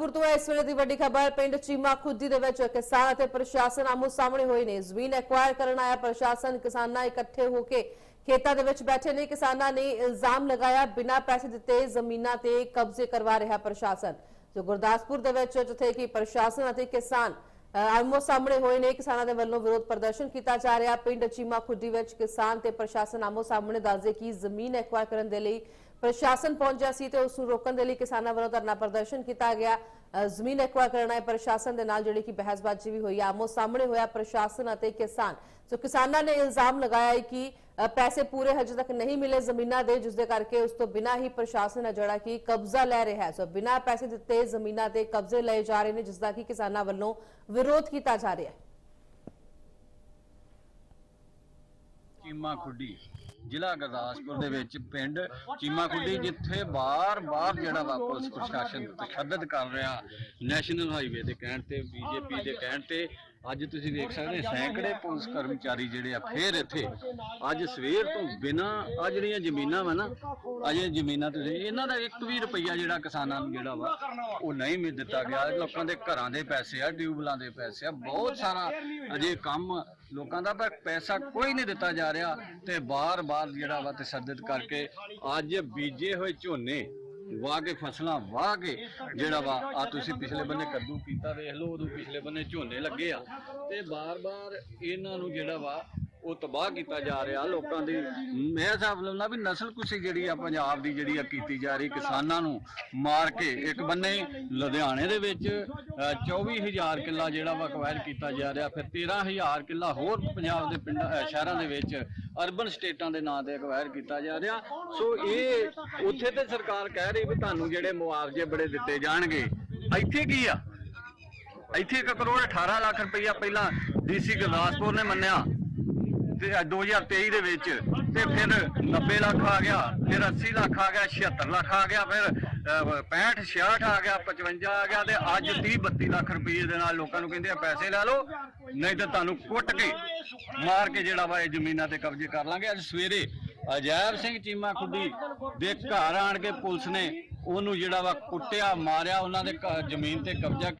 ਗੁਰਦਾਸਪੁਰ ਤੋਂ ਇਸ ਵੇਲੇ ਦੀ ਵੱਡੀ ਖਬਰ, ਪਿੰਡ ਚੀਮਾ ਖੁੱਦੀ ਦੇ ਵਿੱਚ ਕਿਸਾਨ ਅਤੇ ਪ੍ਰਸ਼ਾਸਨ ਆਮੋ ਸਾਹਮਣੇ ਹੋਏ ਨੇ। ਜ਼ਮੀਨ ਐਕਵਾਇਰ ਕਰਨ ਆਇਆ ਪ੍ਰਸ਼ਾਸਨ, ਕਿਸਾਨਾਂ ਇਕੱਠੇ ਹੋ ਕੇ ਖੇਤਾਂ ਦੇ ਵਿੱਚ ਬੈਠੇ ਨੇ। ਕਿਸਾਨਾਂ ਨੇ ਇਲਜ਼ਾਮ ਲਗਾਇਆ, ਬਿਨਾਂ ਪੈਸੇ ਦਿੱਤੇ ਜ਼ਮੀਨਾਂ ਤੇ ਕਬਜ਼ੇ ਕਰਵਾ ਰਿਹਾ ਪ੍ਰਸ਼ਾਸਨ। ਜੋ ਗੁਰਦਾਸਪੁਰ ਦੇ ਵਿੱਚ ਜਿੱਥੇ ਕਿ ਪ੍ਰਸ਼ਾਸਨ ਅਤੇ ਕਿਸਾਨ ਆਮੋ ਸਾਹਮਣੇ ਹੋਏ ਨੇ, ਕਿਸਾਨਾਂ ਦੇ ਵੱਲੋਂ ਵਿਰੋਧ ਪ੍ਰਦਰਸ਼ਨ ਕੀਤਾ ਜਾ ਰਿਹਾ। ਪਿੰਡ ਚੀਮਾ ਖੁੱਡੀ ਵਿੱਚ ਕਿਸਾਨ ਤੇ ਪ੍ਰਸ਼ਾਸਨ ਆਮੋ ਸਾਹਮਣੇ ਦੱਸਦੇ ਕਿ ਜ਼ਮੀਨ ਐਕਵਾਇਰ ਕਰਨ ਦੇ ਲਈ ਪ੍ਰਸ਼ਾਸਨ ਪਹੁੰਚਿਆ ਸੀ ਤੇ ਉਸ ਨੂੰ ਰੋਕਣ ਦੇ ਲਈ ਕਿਸਾਨਾਂ ਵੱਲੋਂ ਧਰਨਾ ਪ੍ਰਦਰਸ਼ਨ ਕੀਤਾ ਗਿਆ ਅ, ਜ਼ਮੀਨ ਐਕਵਾਇਰ ਕਰਨਾ ਹੈ ਪ੍ਰਸ਼ਾਸਨ ਦੇ ਨਾਲ ਜਿਹੜੀ ਕਿ ਬਹਿਸਬਾਜ਼ੀ ਵੀ ਹੋਈ ਆਮੋ ਸਾਹਮਣੇ ਹੋਇਆ ਪ੍ਰਸ਼ਾਸਨ ਅਤੇ ਕਿਸਾਨ ਸੋ ਕਿਸਾਨਾਂ ਨੇ ਇਲਜ਼ਾਮ ਲਗਾਇਆ ਹੈ ਕਿ ਅ, ਪੈਸੇ ਪੂਰੇ ਹਜੇ ਤੱਕ ਨਹੀਂ ਮਿਲੇ ਜ਼ਮੀਨਾਂ ਦੇ ਜਿਸ ਦੇ ਕਰਕੇ ਉਸ ਤੋਂ ਬਿਨਾਂ ਹੀ ਪ੍ਰਸ਼ਾਸਨ ਹੈ ਜਿਹੜਾ ਕਿ ਕਬਜ਼ਾ ਲੈ ਰਿਹਾ ਹੈ ਸੋ ਬਿਨਾਂ ਪੈਸੇ ਦਿੱਤੇ ਜ਼ਮੀਨਾਂ ਤੇ ਕਬਜ਼ੇ ਲਏ ਜਾ ਰਹੇ ਨੇ ਜਿਸ ਦਾ ਕਿ ਕਿਸਾਨਾਂ ਵੱਲੋਂ ਵਿਰੋਧ ਕੀਤਾ ਜਾ ਰਿਹਾ ਹੈ ਚੀਮਾ ਖੁੱਡੀ ਜ਼ਿਲ੍ਹਾ ਗੁਰਦਾਸਪੁਰ ਦੇ ਵਿੱਚ ਪਿੰਡ ਚੀਮਾ ਖੁੱਡੀ ਜਿੱਥੇ ਬਾਰ-ਬਾਰ ਜਿਹੜਾ ਵਾ ਪੁਲਿਸ ਪ੍ਰਸ਼ਾਸਨ ਤਸ਼ੱਦਦ ਕਰ ਰਿਹਾ, ਨੈਸ਼ਨਲ ਹਾਈਵੇ ਦੇ ਕਹਿਣ ਤੇ, ਬੀਜੇਪੀ ਦੇ ਕਹਿਣ ਤੇ ਅੱਜ ਤੁਸੀਂ ਵੇਖ ਸਕਦੇ ਸੈਂਕੜੇ ਪੁਲਿਸ ਕਰਮਚਾਰੀ ਜਿਹੜੇ ਆ ਫੇਰ ਇੱਥੇ। ਅੱਜ ਸਵੇਰ ਤੋਂ ਬਿਨਾ ਆ ਜਿਹੜੀਆਂ ਜ਼ਮੀਨਾਂ ਵਾ ਨਾ ਅਜੇ ਜ਼ਮੀਨਾਂ ਤੁਸੀਂ ਇਹਨਾਂ ਦਾ 1 ਵੀ ਰੁਪਈਆ ਜਿਹੜਾ ਕਿਸਾਨਾਂ ਨੂੰ ਜਿਹੜਾ ਵਾ ਉਹ ਨਹੀਂ ਮਿਲ ਦਿੱਤਾ ਗਿਆ। ਲੋਕਾਂ ਦੇ ਘਰਾਂ ਦੇ ਪੈਸੇ ਆ ਟਿਊਬਲਾਂ ਦੇ ਪੈਸੇ ਆ ਬਹੁਤ ਸਾਰਾ ਅਜੇ ਕੰਮ ਲੋਕਾਂ ਦਾ ਪਰ ਪੈਸਾ ਕੋਈ ਨਹੀਂ ਦਿੱਤਾ ਜਾ ਰਿਹਾ। ਤੇ ਬਾਰ-ਬਾਰ ਜਿਹੜਾ ਵਾ ਤਸ਼ੱਦਦ ਕਰਕੇ ਅੱਜ ਬੀਜੇ ਹੋਏ ਝੋਨੇ ਵਾਹ ਕੇ ਫਸਲਾਂ ਵਾਹ ਕੇ ਜਿਹੜਾ ਵਾ ਆ ਤੁਸੀਂ ਪਿਛਲੇ ਬੰਨੇ ਕੱਦੂ ਕੀਤਾ ਵੇਖ ਲਓ ਉਦੋਂ ਪਿਛਲੇ ਬੰਨੇ ਝੋਨੇ ਲੱਗੇ ਆ। ਤੇ ਬਾਰ-ਬਾਰ ਇਹਨਾਂ ਨੂੰ ਜਿਹੜਾ ਵਾ ਉਹ ਤਬਾਹ ਕੀਤਾ ਜਾ ਰਿਹਾ ਲੋਕਾਂ ਦੀ। ਮੈਂ ਹਿਸਾਬ ਲਾਉਣਾ ਵੀ ਨਸਲ ਕੁਸ਼ੀ ਜਿਹੜੀ ਆ ਪੰਜਾਬ ਦੀ ਜਿਹੜੀ ਆ ਕੀਤੀ ਜਾ ਰਹੀ ਕਿਸਾਨਾਂ ਨੂੰ ਮਾਰ ਕੇ ਇੱਕ ਬੰਨੇ ਲੁਧਿਆਣੇ ਦੇ ਵਿੱਚ ਅ, 24000 ਕਿੱਲਾ ਜਿਹੜਾ ਵਾ ਅਕਵਾਇਰ ਕੀਤਾ ਜਾ ਰਿਹਾ ਫਿਰ 13000 ਕਿੱਲਾ ਹੋਰ ਪੰਜਾਬ ਦੇ ਪਿੰਡਾਂ ਸ਼ਹਿਰਾਂ ਦੇ ਵਿੱਚ ਅਰਬਨ ਸਟੇਟਾਂ ਦੇ ਨਾਂ ਤੇ ਅਕਵਾਇਰ ਕੀਤਾ ਜਾ ਰਿਹਾ। ਸੋ ਇਹ ਉੱਥੇ ਤੇ ਸਰਕਾਰ ਕਹਿ ਰਹੀ ਵੀ ਤੁਹਾਨੂੰ ਜਿਹੜੇ ਮੁਆਵਜ਼ੇ ਬੜੇ ਦਿੱਤੇ ਜਾਣਗੇ। ਇੱਥੇ ਕੀ ਆ? ਇੱਥੇ 1 ਕਰੋੜ 18 ਲੱਖ ਰੁਪਈਆ ਪਹਿਲਾਂ ਡੀਸੀ ਗੁਰਦਾਸਪੁਰ ਨੇ ਮੰਨਿਆ। ਤੇ 2023 ਦੇ ਵਿੱਚ ਤੇ ਫਿਰ 90 ਲੱਖ ਆ ਗਿਆ ਫਿਰ 80 ਲੱਖ ਆ ਗਿਆ 76 ਲੱਖ ਆ ਗਿਆ ਫਿਰ ਅਹ, 65 66 ਆ ਗਿਆ 55 ਆ ਗਿਆ ਤੇ ਅੱਜ 30 32 ਲੱਖ ਰੁਪਏ ਦੇ ਨਾਲ ਲੋਕਾਂ ਨੂੰ ਕਹਿੰਦੇ ਆ ਪੈਸੇ ਲੈ ਲਓ ਨਹੀਂ ਤਾਂ ਤੁਹਾਨੂੰ ਕੁੱਟ ਕੇ ਮਾਰ ਕੇ ਜਿਹੜਾ ਵਾ ਇਹ ਜ਼ਮੀਨਾਂ ਤੇ ਕਬਜ਼ੇ ਕਰ ਲਾਂਗੇ। ਅੱਜ ਸਵੇਰੇ ਅਜੈਬ ਸਿੰਘ ਚੀਮਾ ਖੁੱਡੀ ਦੇ ਘਰ ਆਣ ਕੇ ਪੁਲਿਸ ਨੇ ਉਹਨੂੰ ਜਿਹੜਾ ਵਾ ਕੁੱਟਿਆ ਮਾਰਿਆ ਉਹਨਾਂ ਦੇ ਜ਼ਮੀਨ ਤੇ ਕਬਜ਼ਾ